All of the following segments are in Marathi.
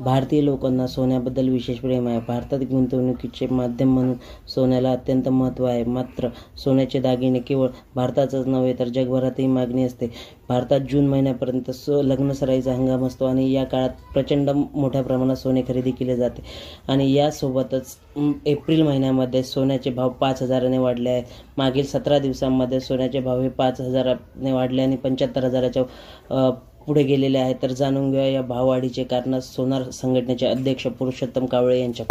भारतीय लोकांना सोन्याबद्दल विशेष प्रेम आहे. भारतात गुंतवणुकीचे माध्यम म्हणून सोन्याला अत्यंत महत्त्व आहे. मात्र सोन्याचे दागिने केवळ भारतातच नव्हे तर जगभरातही मागणी असते. भारतात जून महिन्यापर्यंत सो लग्नसराईचा हंगाम असतो आणि या काळात प्रचंड मोठ्या प्रमाणात सोने खरेदी केले जाते. आणि यासोबतच एप्रिल महिन्यामध्ये सोन्याचे भाव पाच हजाराने वाढले आहे मागील सतरा दिवसांमध्ये सोन्याचे भाव हे पाच हजाराने वाढले आणि पंच्याहत्तर हजाराच्या पुढे गेलेले आहे तर जाणून घेऊया या भाववाढीचे कारण सोनार संघटनेचे अध्यक्ष पुरुषोत्तम कावळे यांच्या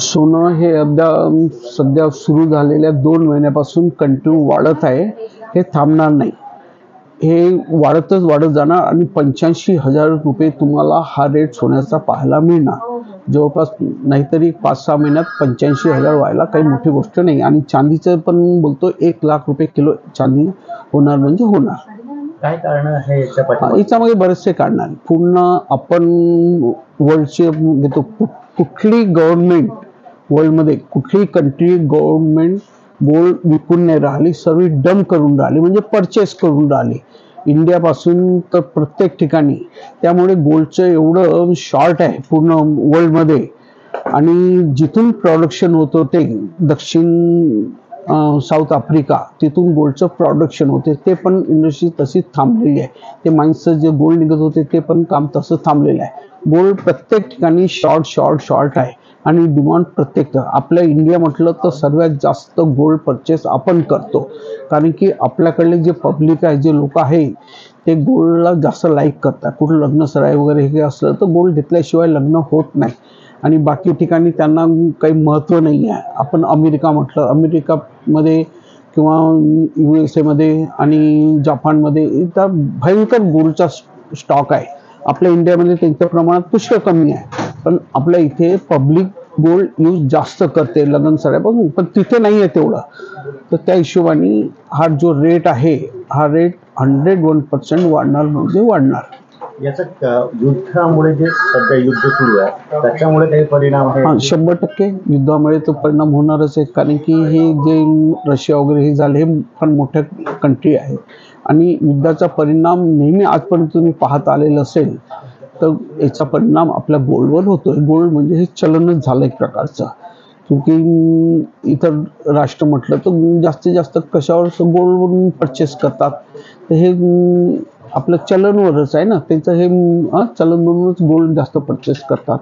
सोनं हे अद्या सध्या सुरू झालेल्या दोन महिन्यापासून कंटिन्यू वाढत आहे. हे थांबणार नाही. हे वाढतच वाढत जाणार आणि पंच्याऐंशी हजार रुपये तुम्हाला हा रेट सोन्याचा पाहायला मिळणार. जवळपास नाहीतरी पाच सहा महिन्यात पंच्याऐंशी हजार व्हायला काही मोठी गोष्ट नाही. आणि चांदीचं पण बोलतो एक लाख रुपये किलो चांदी होणार म्हणजे होणार. काय कारण आहे याच्या याच्यामध्ये बरेचसे काढणार पूर्ण आपण वर्ल्डचे म्हणजे घेतो कुठली गव्हर्नमेंट वर्ल्डमध्ये कुठली कंट्री गव्हर्नमेंट गोल्ड विकून नाही राहिली सर्व डम करून राहिली म्हणजे परचेस करून राहिली. इंडियापासून तर प्रत्येक ठिकाणी. त्यामुळे गोल्डचं एवढं शॉर्ट आहे पूर्ण वर्ल्डमध्ये आणि जिथून प्रोडक्शन होतं ते दक्षिण साऊथ आफ्रिका तिथून गोल्डचं प्रोडक्शन होते ते पण इंडस्ट्री तशीच थांबलेली आहे. ते माणसं जे गोल्ड निघत होते ते पण काम तसं थांबलेलं आहे. गोल्ड प्रत्येक ठिकाणी शॉर्ट शॉर्ट शॉर्ट आहे. आणि डिमांड प्रत्येक आपल्या इंडिया म्हटलं तर सर्वात जास्त गोल्ड परचेस आपण करतो. कारण की आपल्याकडले जे पब्लिक आहे जे लोक आहे ते गोल्डला जास्त लाईक करतात. कुठं लग्न सराय वगैरे हे असलं तर गोल्ड घेतल्याशिवाय लग्न होत नाही. आणि बाकी ठिकाणी त्यांना काही महत्त्व नाही आहे. आपण अमेरिका म्हटलं अमेरिकामध्ये किंवा यू एस एमध्ये आणि जपानमध्ये इथं भयंकर गोल्डचा स्टॉक आहे. आपल्या इंडियामध्ये त्यांच्या प्रमाणात पुष्कळ कमी आहे. पण आपल्या इथे पब्लिक गोल्ड यूज जास्त करते लग्न सगळ्यापासून पण तिथे नाही आहे तेवढं. तर त्या हिशोबाने हा जो रेट आहे हा रेट हंड्रेड वन पर्सेंट वाढणार म्हणजे वाढणार. याचं युद्धामुळे जे सध्या युद्ध सुरू आहे त्याच्यामुळे काही परिणाम हा शंभर टक्के युद्धामुळे तो परिणाम होणारच आहे. कारण की हे जे रशिया वगैरे हे झाले हे पण मोठ्या कंट्री आहे. आणि युद्धाचा परिणाम नेहमी आजपर्यंत तुम्ही पाहत आलेलं असेल तर याचा परिणाम आपल्या गोल्डवर होतोय. गोल्ड म्हणजे हे चलनच झालं एक प्रकारचं. क्योंकि इतर राष्ट्र म्हटलं तर जास्तीत जास्त कशावर गोल्डवरून परचेस करतात. तर हे आपलं चलनवरच आहे ना त्यांचं हे चलन म्हणूनच गोल्ड जास्त परचेस करतात.